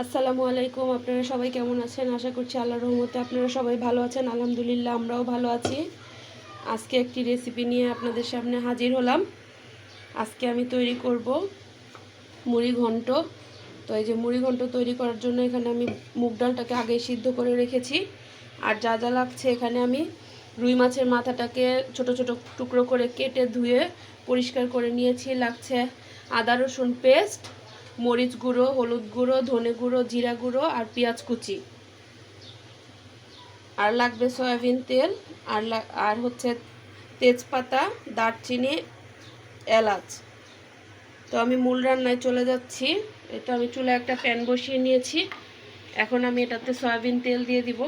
আসসালামু আলাইকুম, আপনারা সবাই কেমন আছেন? আশা করছি আল্লাহর রহমতে আপনারা সবাই ভালো আছেন। আলহামদুলিল্লাহ, আমরাও ভালো আছি। আজকে একটি রেসিপি নিয়ে আপনাদের সামনে হাজির হলাম। আজকে আমি তৈরি করব মুড়ি ঘন্ট। তো এই যে মুড়ি ঘন্ট তৈরি করার জন্য এখানে আমি মুগ ডালটাকে আগে সিদ্ধ করে রেখেছি। আর যা যা লাগছে এখানে আমি রুই মাছের মাথাটাকে ছোট ছোট টুকরো করে কেটে ধুয়ে পরিষ্কার করে নিয়েছি। লাগছে আদা রসুন পেস্ট মরিচ গুঁড়ো, হলুদ গুঁড়ো, ধনে গুঁড়ো, জিরা গুঁড়ো আর পেঁয়াজ কুচি। আর লাগবে সয়াবিন তেল, আর আর হচ্ছে তেজপাতা, দারচিনি, এলাচ। তো আমি মূল রান্নায় চলে যাচ্ছি। এটা আমি চুলে একটা প্যান বসিয়ে নিয়েছি। এখন আমি এটাতে সয়াবিন তেল দিয়ে দিব।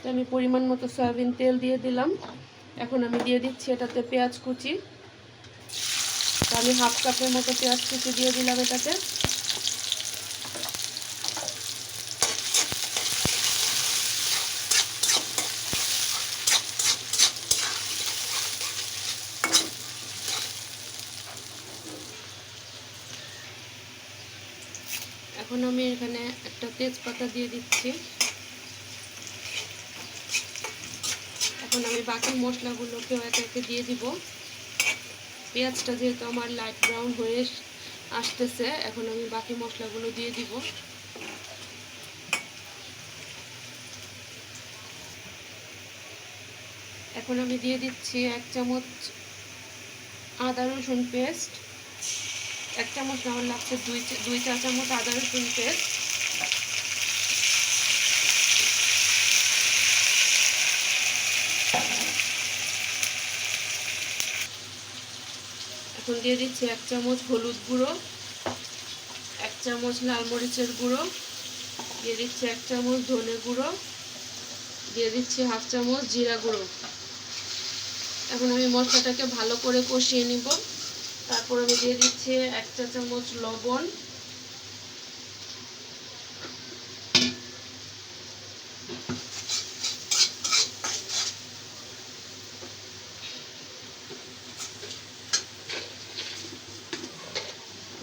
তো আমি পরিমাণ মতো সয়াবিন তেল দিয়ে দিলাম। এখন আমি দিয়ে দিচ্ছি এটাতে পেঁয়াজ কুচি। তো আমি হাফ কাপের মতো পেঁয়াজ কুচি দিয়ে দিলাম এটাতে। এখন আমি এখানে একটা তেজপাতা দিয়ে দিচ্ছি। এখন আমি বাকি মশলাগুলোকেও একে একে দিয়ে দিব। পেঁয়াজটা যেহেতু আমার লাইট ব্রাউন হয়ে আসতেছে, এখন আমি বাকি মশলাগুলো দিয়ে দিব। এখন আমি দিয়ে দিচ্ছি এক চামচ আদা রসুন পেস্ট এক চামচ আমার লাগছে দুই দুই চা চামচ আদা রসুন পেস্ট এখন দিয়ে দিচ্ছি এক চামচ হলুদ গুঁড়ো, এক চামচ লাল মরিচের গুঁড়ো, দিয়ে দিচ্ছি এক চামচ ধনে গুঁড়ো, দিয়ে দিচ্ছি হাফ চামচ জিরা গুঁড়ো। এখন আমি মশলাটাকে ভালো করে কষিয়ে নিব। তারপর আমি দিয়ে দিচ্ছি এক চা চামচ লবণ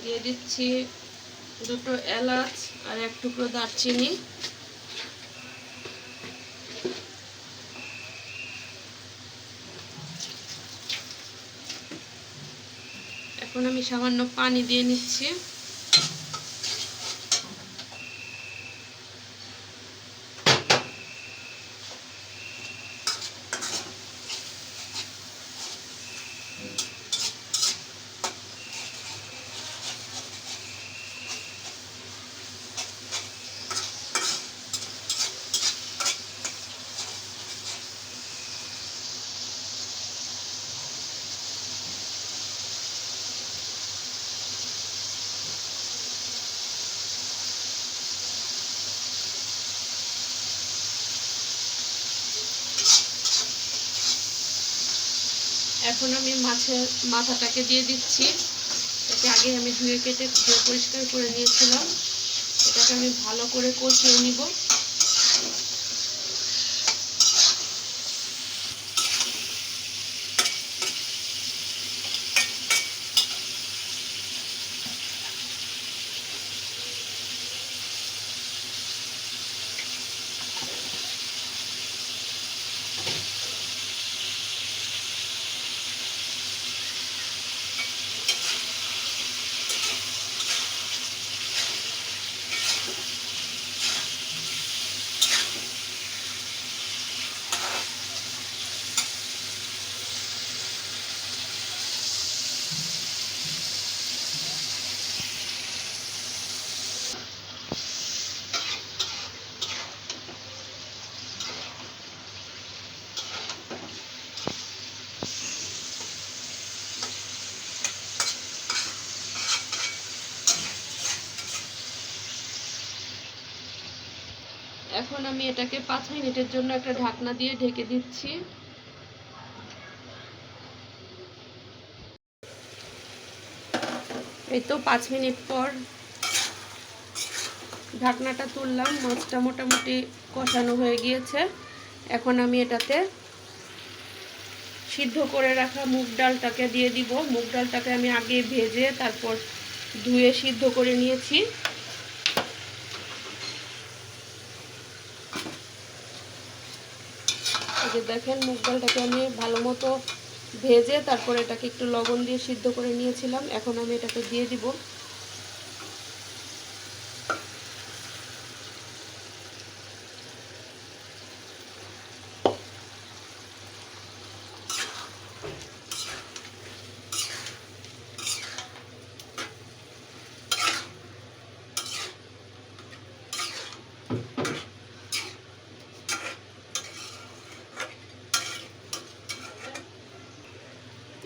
দিয়ে দিচ্ছি দুটো এলাচ আর এক টুকরো দারচিনি। এখন আমি সামান্য পানি দিয়ে নিচ্ছি। এখন আমি মাছের মাথাটাকে দিয়ে দিচ্ছি। এটা আগে আমি ধুয়ে কেটে ধুয়ে পরিষ্কার করে নিয়েছিলাম। এটাকে আমি ভালো করে কষিয়ে নিব। এখন আমি এটাকে পাঁচ মিনিটের জন্য একটা ঢাকনা দিয়ে ঢেকে দিচ্ছি। এই তো পাঁচ মিনিট পর ঢাকনাটা তুললাম, মাছটা মোটামুটি কষানো হয়ে গিয়েছে। এখন আমি এটাতে সিদ্ধ করে রাখা মুগ ডালটাকে দিয়ে দিব। মুগ ডালটাকে আমি আগে ভেজে তারপর ধুয়ে সিদ্ধ করে নিয়েছি। যে দেখেন, মুগ ডালটাকে আমি ভালো মতো ভেজে তারপর এটাকে একটু লবণ দিয়ে সিদ্ধ করে নিয়েছিলাম। এখন আমি এটাকে দিয়ে দিব।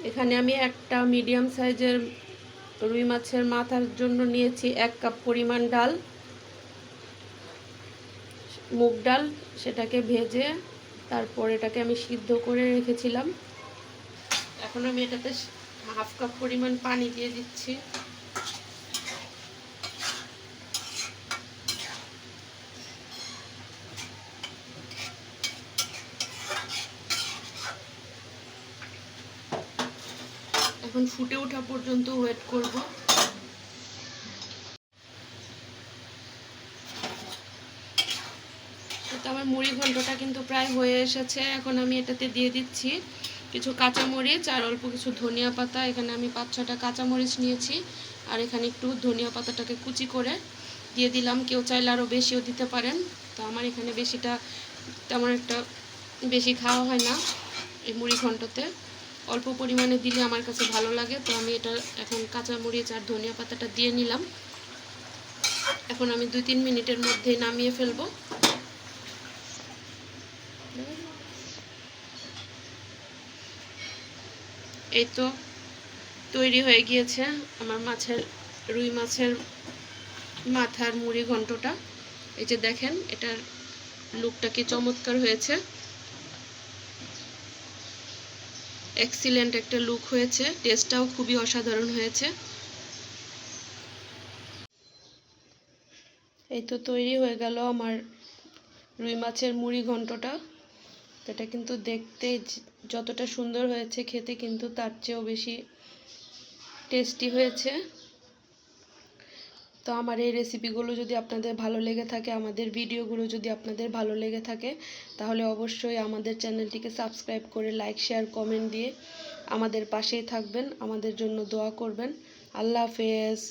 এখানে আমি একটা মিডিয়াম সাইজের রুই মাছের মাথার জন্য নিয়েছি এক কাপ পরিমাণ ডাল, মুগ ডাল, সেটাকে ভেজে তারপর এটাকে আমি সিদ্ধ করে রেখেছিলাম। এখন আমি এটাতে হাফ কাপ পরিমাণ পানি দিয়ে দিচ্ছি। এখন ফুটে ওঠা পর্যন্ত ওয়েট করব। তো আমার মুড়ি ঘন্টটা কিন্তু প্রায় হয়ে এসেছে। এখন আমি এটাতে দিয়ে দিচ্ছি কিছু কাঁচামরিচ আর অল্প কিছু ধনিয়া পাতা। এখানে আমি পাঁচ ছটা কাঁচামরিচ নিয়েছি আর এখানে একটু ধনিয়া পাতাটাকে কুচি করে দিয়ে দিলাম। কেউ চাইলে আরও বেশিও দিতে পারেন। তো আমার এখানে বেশিটা তেমন একটা বেশি খাওয়া হয় না এই মুড়ি ঘন্টতে। অল্প পরিমাণে দিলে আমার কাছে ভালো লাগে। তো আমি এটা এখন কাঁচা মরিচ আর ধনিয়া পাতাটা দিয়ে নিলাম। এখন আমি দুই তিন মিনিটের মধ্যেই নামিয়ে ফেলব। এই তো তৈরি হয়ে গিয়েছে আমার মাছের, রুই মাছের মাথার মুড়ি ঘন্টটা। এই যে দেখেন, এটার লুকটা কি চমৎকার হয়েছে। এক্সিলেন্ট একটা লুক হয়েছে। টেস্টটাও খুবই অসাধারণ হয়েছে। এই তো তৈরি হয়ে গেল আমার রুই মাছের মুড়ি ঘন্টটা এটা কিন্তু দেখতে যতটা সুন্দর হয়েছে খেতে কিন্তু তার চেয়েও বেশি টেস্টি হয়েছে। তো আমার এই রেসিপিগুলো যদি আপনাদের ভালো লেগে থাকে, আমাদের ভিডিওগুলো যদি আপনাদের ভালো লেগে থাকে, তাহলে অবশ্যই আমাদের চ্যানেলটিকে সাবস্ক্রাইব করে লাইক শেয়ার কমেন্ট দিয়ে আমাদের পাশেই থাকবেন, আমাদের জন্য দোয়া করবেন। আল্লাহ হাফেজ।